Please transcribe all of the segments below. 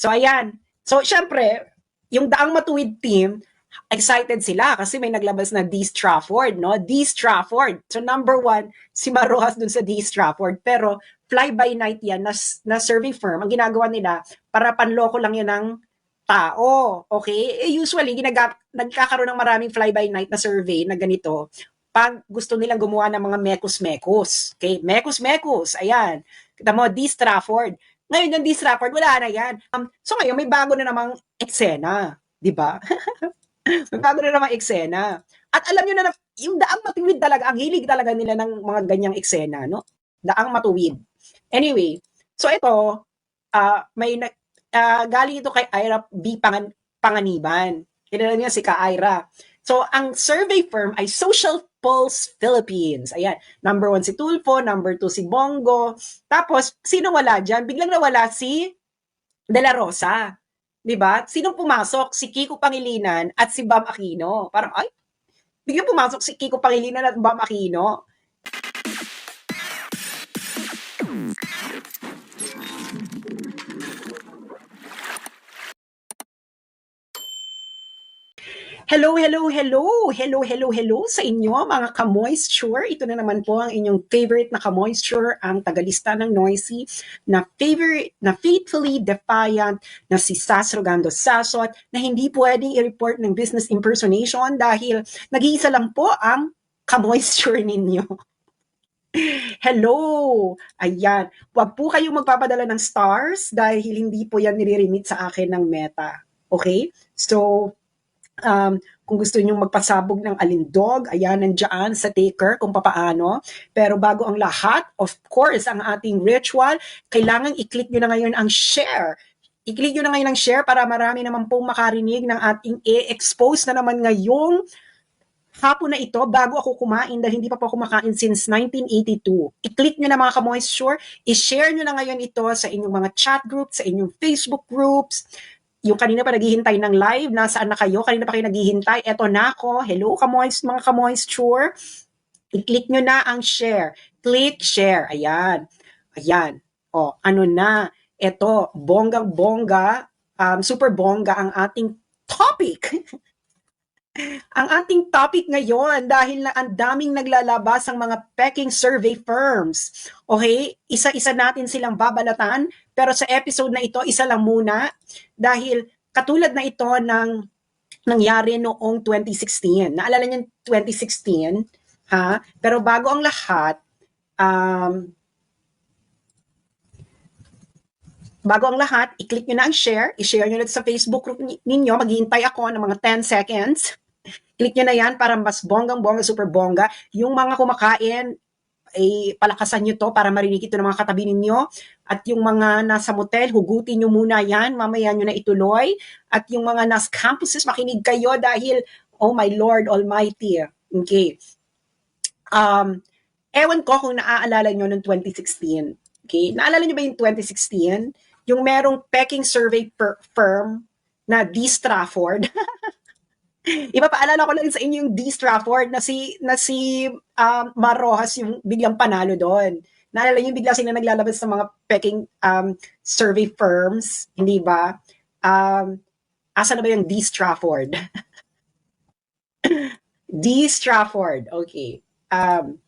So, ayan. So, syempre, yung Daang Matuwid team, excited sila kasi may naglabas na D. Strafford, no? D. Strafford. So, number one, si Marojas dun sa D. Strafford. Pero, fly-by-night yan na, na survey firm. Ang ginagawa nila, para panloko lang yan ng tao. Okay? Eh, usually, ginagap, nagkakaroon ng maraming fly-by-night na survey na ganito pag gusto nilang gumawa ng mga mekos-mekos. Okay? Mekos-mekos. Ayan. Kita mo, D. Strafford. Ngayon, yung D. Strafford, wala na yan. Um, so ngayon, may bago na namang eksena. Di ba? may bago na namang eksena. At alam nyo na, yung daang matuwid talaga, ang hilig talaga nila ng mga ganyang eksena, no? Daang matuwid. Anyway, so ito, uh, may uh, galing ito kay Ira B. Pangan Panganiban. Kilala niya si Ka Ira. So, ang survey firm ay Social Pulse Philippines. Ayan, number one si Tulfo, number two si Bongo. Tapos, sino wala dyan? Biglang nawala si De La Rosa. Di ba? Sinong pumasok? Si Kiko Pangilinan at si Bam Aquino. Parang, ay, biglang pumasok si Kiko Pangilinan at Bam Aquino. Hello, hello, hello! Hello, hello, hello sa inyo mga ka-moisture. Ito na naman po ang inyong favorite na ka-moisture, ang tagalista ng Noisy, na favorite, na faithfully defiant na si Sas Rogando Sasot, na hindi pwedeng i-report ng business impersonation dahil nag-iisa lang po ang ka-moisture ninyo. Hello! Ayan. Huwag po kayong magpapadala ng stars dahil hindi po yan nire-remit sa akin ng meta. Okay? So, um, kung gusto niyo magpasabog ng alindog, ayan, nandiyan sa taker kung papaano. Pero bago ang lahat, of course, ang ating ritual, kailangan i-click nyo na ngayon ang share. I-click nyo na ngayon ang share para marami naman pong makarinig ng ating e-expose na naman ngayong hapon na ito bago ako kumain dahil hindi pa po ako kumakain since 1982. I-click nyo na mga ka-moisture, i-share nyo na ngayon ito sa inyong mga chat groups, sa inyong Facebook groups, yung kanina pa naghihintay ng live, nasaan na kayo? Kanina pa kayo naghihintay, eto na ako. Hello, kamoist, mga kamoisture. I-click nyo na ang share. Click share. Ayan. Ayan. O, ano na. Ito, bonggang-bongga, um, super bongga ang ating topic. ang ating topic ngayon dahil na ang daming naglalabas ang mga pecking survey firms. Okay? Isa-isa natin silang babalatan pero sa episode na ito, isa lang muna dahil katulad na ito ng nangyari noong 2016. Naalala niyo 2016, ha? Pero bago ang lahat, um, bago ang lahat, i-click nyo na ang share, i-share nyo na sa Facebook group ninyo, maghihintay ako ng mga 10 seconds. Click nyo na yan para mas bonggang-bongga, super bongga. Yung mga kumakain, ay palakasan nyo to para marinig ito ng mga katabi ninyo. At yung mga nasa motel, hugutin nyo muna yan, mamaya nyo na ituloy. At yung mga nasa campuses, makinig kayo dahil, oh my Lord Almighty. Okay. Um, ewan ko kung naaalala nyo noong 2016. Okay. Naalala nyo ba yung 2016? Yung merong pecking survey per firm na D. Strafford. Ipapaalala ko lang sa inyo yung D. Strafford na si na si um, Marojas yung biglang panalo doon. Naalala niyo bigla sila naglalabas sa mga peking um, survey firms, hindi ba? Um, asa na ba yung D. Strafford? D. Strafford, okay. Um,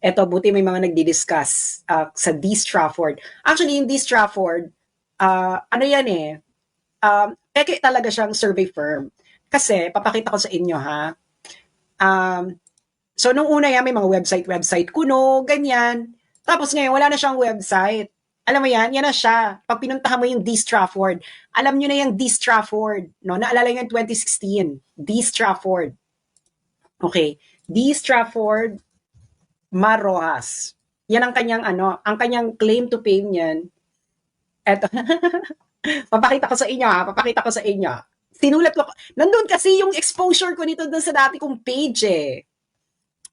eto, buti may mga nagdi-discuss uh, sa D. Strafford. Actually, yung D. Strafford, uh, ano yan eh, um, peke talaga siyang survey firm. Kasi, papakita ko sa inyo ha. Um, so, nung una yan, may mga website-website kuno, ganyan. Tapos ngayon, wala na siyang website. Alam mo yan, yan na siya. Pag pinuntahan mo yung D. Strafford, alam nyo na yung D. Strafford. No? Naalala nyo yung 2016. D. Strafford. Okay. D. Strafford Marojas. Yan ang kanyang ano, ang kanyang claim to fame niyan. Eto. papakita ko sa inyo ha, papakita ko sa inyo sinulat ko, nandun kasi yung exposure ko nito dun sa dati kong page eh.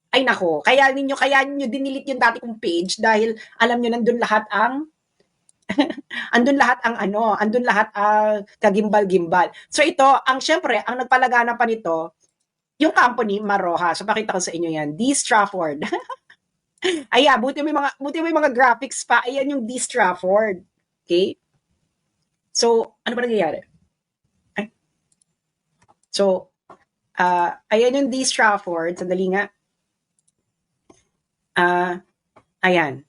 Ay nako, kaya ninyo, kaya ninyo dinilit yung dati kong page dahil alam nyo nandun lahat ang andun lahat ang ano, andun lahat ang kagimbal-gimbal. So ito, ang syempre, ang nagpalagana pa nito, yung company Maroha. So pakita ko sa inyo yan, D. Strafford. Ayan, buti may mga buti may mga graphics pa. Ayan yung D. Strafford. Okay? So, ano ba nangyayari? So, uh, ayan yung D. Strafford. Sandali nga. Ah, ayan.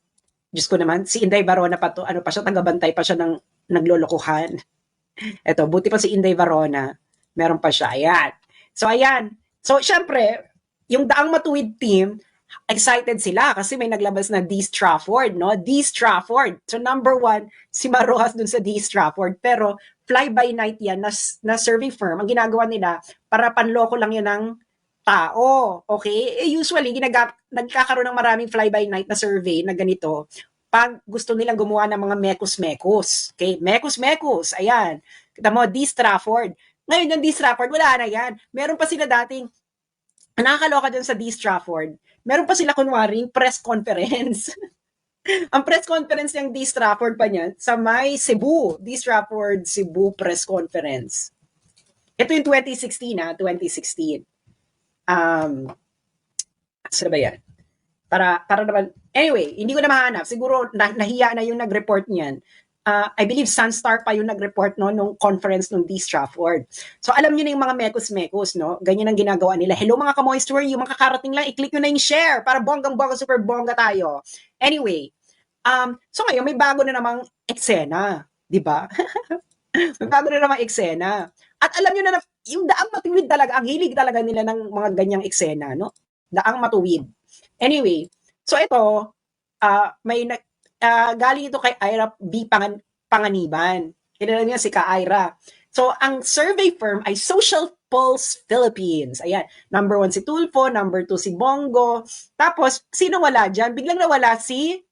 Diyos ko naman, si Inday Barona pa to, ano pa siya, tagabantay pa siya ng naglolokohan. Eto, buti pa si Inday Barona. Meron pa siya. Ayan. So, ayan. So, syempre, yung Daang Matuwid team, excited sila kasi may naglabas na D. Strafford, no? D. Strafford. So, number one, si Marojas dun sa D. Strafford. Pero, fly-by-night yan na, na serving firm. Ang ginagawa nila, para panloko lang yan ng tao. Okay? Eh, usually, ginagap, nagkakaroon ng maraming fly-by-night na survey na ganito pag gusto nilang gumawa ng mga mekos-mekos. Okay? Mekos-mekos. Ayan. Kita mo, D. Strafford. Ngayon, yung D. Strafford, wala na yan. Meron pa sila dating, nakakaloka dyan sa D. Strafford, meron pa sila kunwaring press conference. Ang press conference ng D. Strafford pa niyan sa may Cebu, D. Strafford Cebu press conference. Ito yung 2016 ha, 2016 um, saan ba yan? Para, para naman, anyway, hindi ko na mahanap. Siguro nah, nahiya na yung nag-report niyan. Uh, I believe Sunstar pa yung nag-report no nung conference nung D. Strafford. So alam niyo na yung mga mekos-mekos, no? Ganyan ang ginagawa nila. Hello mga kamoister, yung mga kakarating lang, i-click nyo na yung share para bonggang-bongga, super bongga tayo. Anyway, um, so ngayon may bago na namang eksena, di ba? may bago na namang eksena. At alam niyo na, yung daang matuwid talaga, ang hilig talaga nila ng mga ganyang eksena, no? Daang matuwid. Anyway, so ito, uh, may uh, galing ito kay Ira B. Pangan, Panganiban. Kilala niya si Ka Ira. So, ang survey firm ay Social Pulse Philippines. Ayan, number one si Tulfo, number two si Bongo. Tapos, sino wala dyan? Biglang nawala si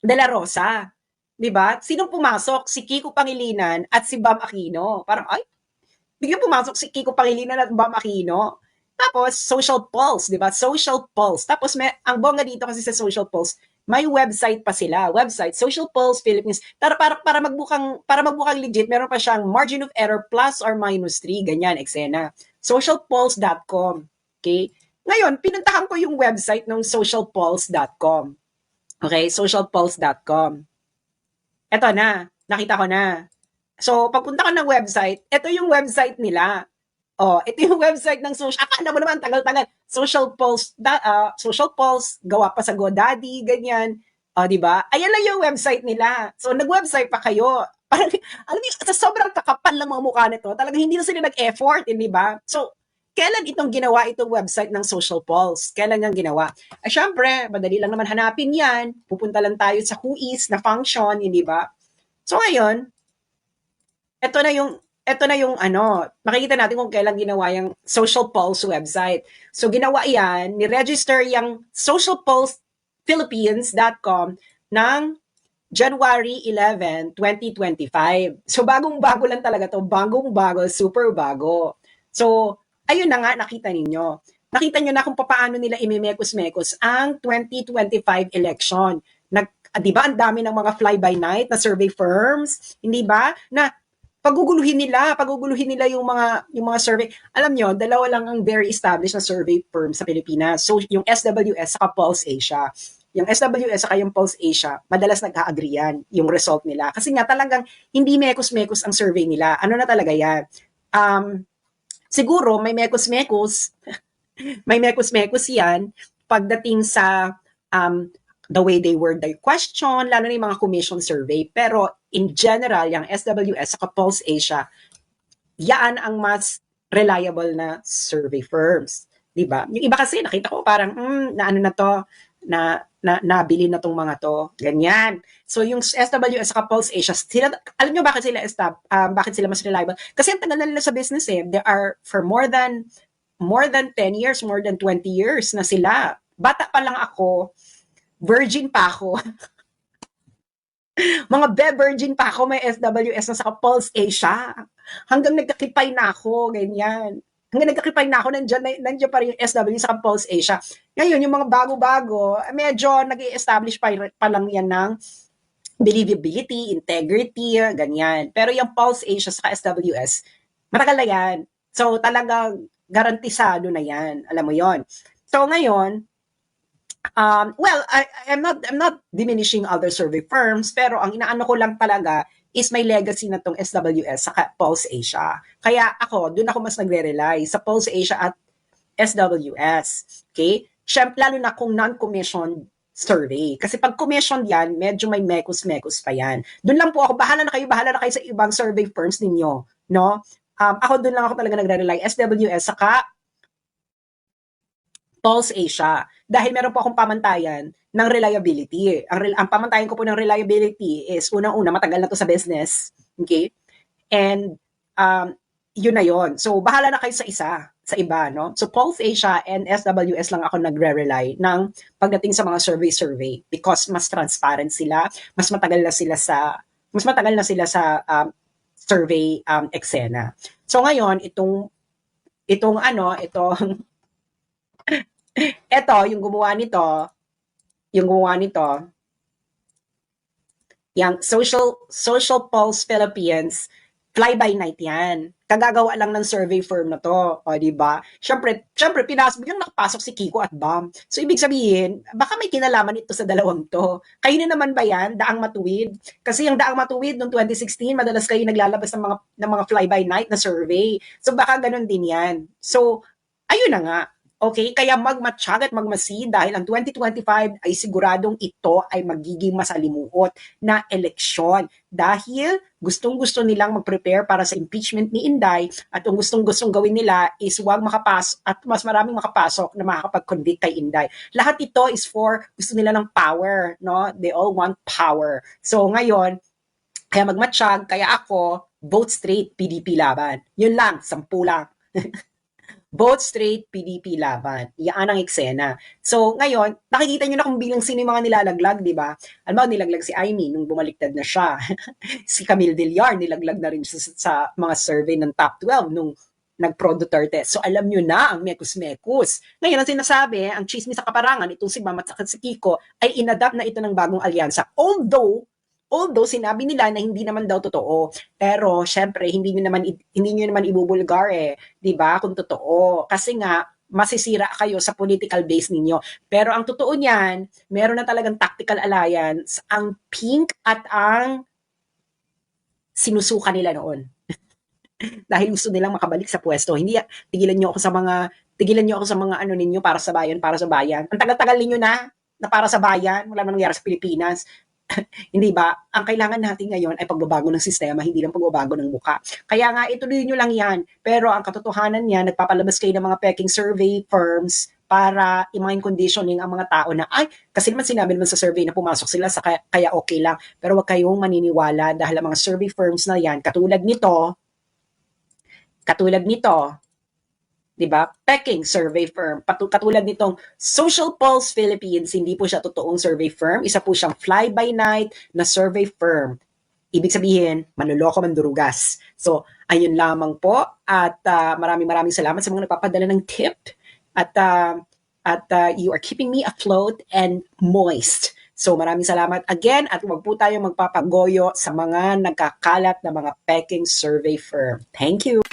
De La Rosa. 'Di ba? Sino pumasok? Si Kiko Pangilinan at si Bam Aquino. Parang, ay, biglang pumasok si Kiko Pangilinan at Bam Aquino. Tapos, Social Pulse, di ba? Social Pulse. Tapos, may, ang bongga dito kasi sa Social Pulse, may website pa sila. Website, Social Pulse Philippines. Para, para, para magbukang, para magbukang legit, meron pa siyang margin of error plus or minus 3. Ganyan, eksena. Socialpulse.com. Okay? Ngayon, pinuntahan ko yung website ng socialpulse.com. Okay? Socialpulse.com. Eto na. Nakita ko na. So, pagpunta ka ng website, ito yung website nila. Oh, ito yung website ng social. Akala mo naman, tagal-tagal. Social Pulse, da, uh, Social Pulse, gawa pa sa GoDaddy, ganyan. O, oh, di ba? Ayan lang yung website nila. So, nag-website pa kayo. Parang, alam mo, sa sobrang kakapal ng mga mukha nito, talagang hindi na sila nag-effort, hindi ba? So, kailan itong ginawa itong website ng Social Pulse? Kailan niyang ginawa? Ay, syempre, madali lang naman hanapin yan. Pupunta lang tayo sa whois na function, hindi ba? So, ngayon, ito na yung ito na yung ano, makikita natin kung kailan ginawa yung Social Pulse website. So ginawa yan, ni-register yung socialpulsephilippines.com ng January 11, 2025. So bagong-bago lang talaga to, bagong-bago, super bago. So ayun na nga nakita ninyo. Nakita nyo na kung paano nila imimekos-mekos ang 2025 election. Nag, 'di ba, ang dami ng mga fly-by-night na survey firms, hindi ba? Na paguguluhin nila, paguguluhin nila yung mga yung mga survey. Alam nyo, dalawa lang ang very established na survey firm sa Pilipinas. So yung SWS sa Pulse Asia. Yung SWS sa yung Pulse Asia, madalas nag-agree yan yung result nila. Kasi nga talagang hindi mekos-mekos ang survey nila. Ano na talaga yan? Um, siguro may mekos-mekos, may mekos-mekos yan pagdating sa um, the way they word their question, lalo na yung mga commission survey. Pero in general, yung SWS sa Pulse Asia, yan ang mas reliable na survey firms. 'di ba? Yung iba kasi nakita ko parang hmm, na ano na to, na, na nabili na tong mga to, ganyan. So yung SWS sa Pulse Asia, sila, alam niyo bakit sila estab, um, bakit sila mas reliable? Kasi ang tagal na nila sa business eh. They are for more than more than 10 years, more than 20 years na sila. Bata pa lang ako, virgin pa ako. mga be virgin pa ako, may SWS na sa Pulse Asia. Hanggang nagkakipay na ako, ganyan. Hanggang nagkakipay na ako, nandiyan, nandiyan pa rin yung SW sa Pulse Asia. Ngayon, yung mga bago-bago, medyo nag establish pa, pa lang yan ng believability, integrity, ganyan. Pero yung Pulse Asia sa SWS, matagal na yan. So, talagang garantisado na yan. Alam mo yon So, ngayon, Um, well, I, I'm not I'm not diminishing other survey firms, pero ang inaano ko lang talaga is may legacy na tong SWS sa Pulse Asia. Kaya ako, doon ako mas nagre-rely sa Pulse Asia at SWS. Okay? Siyempre, lalo na kung non-commissioned survey. Kasi pag commissioned yan, medyo may mekos-mekos pa yan. Doon lang po ako, bahala na kayo, bahala na kayo sa ibang survey firms ninyo. No? Um, ako doon lang ako talaga nagre-rely. SWS, saka Pulse Asia. Dahil meron po akong pamantayan ng reliability. Ang, ang pamantayan ko po ng reliability is unang-una, matagal na to sa business. Okay? And um, yun na yun. So, bahala na kayo sa isa, sa iba, no? So, Pulse Asia and SWS lang ako nagre-rely ng pagdating sa mga survey-survey because mas transparent sila, mas matagal na sila sa, mas matagal na sila sa um, survey um, eksena. So, ngayon, itong, itong ano, itong, eto, yung gumawa nito, yung gumawa nito, yung Social, Social Pulse Philippines, fly-by-night yan. Kagagawa lang ng survey firm na to. O, di ba? Siyempre, siyempre, pinas, biglang nakapasok si Kiko at Bam. So, ibig sabihin, baka may kinalaman ito sa dalawang to. Kayo na naman ba yan? Daang matuwid? Kasi yung daang matuwid noong 2016, madalas kayo naglalabas ng mga, ng mga fly-by-night na survey. So, baka ganun din yan. So, ayun na nga. Okay, kaya magmatsyag at magmasid dahil ang 2025 ay siguradong ito ay magiging masalimuot na eleksyon dahil gustong-gusto nilang mag-prepare para sa impeachment ni Inday at ang gustong-gustong gawin nila is wag makapas at mas maraming makapasok na makakapag-convict kay Inday. Lahat ito is for gusto nila ng power, no? They all want power. So ngayon, kaya magmatsyag, kaya ako, vote straight, PDP laban. Yun lang, sampu lang. vote straight, PDP laban. Yan ang eksena. So, ngayon, nakikita nyo na kung bilang sino yung mga nilalaglag, di ba? Alam mo, nilaglag si Amy nung bumaliktad na siya. si Camille Villar, nilaglag na rin sa, sa mga survey ng top 12 nung nag-pro Duterte. So, alam nyo na ang mekus-mekus. Ngayon, ang sinasabi, ang chismis sa kaparangan, itong si Mama at si Kiko, ay inadapt na ito ng bagong alyansa. Although, Although sinabi nila na hindi naman daw totoo. Pero syempre hindi niyo naman hindi niyo naman ibubulgar eh, 'di ba? Kung totoo. Kasi nga masisira kayo sa political base ninyo. Pero ang totoo niyan, meron na talagang tactical alliance ang Pink at ang sinusuka nila noon. Dahil gusto nilang makabalik sa pwesto. Hindi tigilan niyo ako sa mga tigilan niyo ako sa mga ano ninyo para sa bayan, para sa bayan. Ang tagal-tagal niyo na na para sa bayan, wala nang nangyari sa Pilipinas. hindi ba? Ang kailangan natin ngayon ay pagbabago ng sistema, hindi lang pagbabago ng muka. Kaya nga, ituloy nyo lang yan. Pero ang katotohanan niya, nagpapalabas kayo ng mga peking survey firms para i-mind conditioning ang mga tao na, ay, kasi naman sinabi naman sa survey na pumasok sila, sa kaya, kaya okay lang. Pero wag kayong maniniwala dahil ang mga survey firms na yan, katulad nito, katulad nito, 'di ba? Peking survey firm. Katulad nitong Social Pulse Philippines, hindi po siya totoong survey firm. Isa po siyang fly-by-night na survey firm. Ibig sabihin, manloloko mandurugas. So, ayun lamang po at uh, maraming maraming salamat sa mga nagpapadala ng tip at uh, at uh, you are keeping me afloat and moist. So maraming salamat again at huwag po tayong magpapagoyo sa mga nagkakalat na mga peking survey firm. Thank you.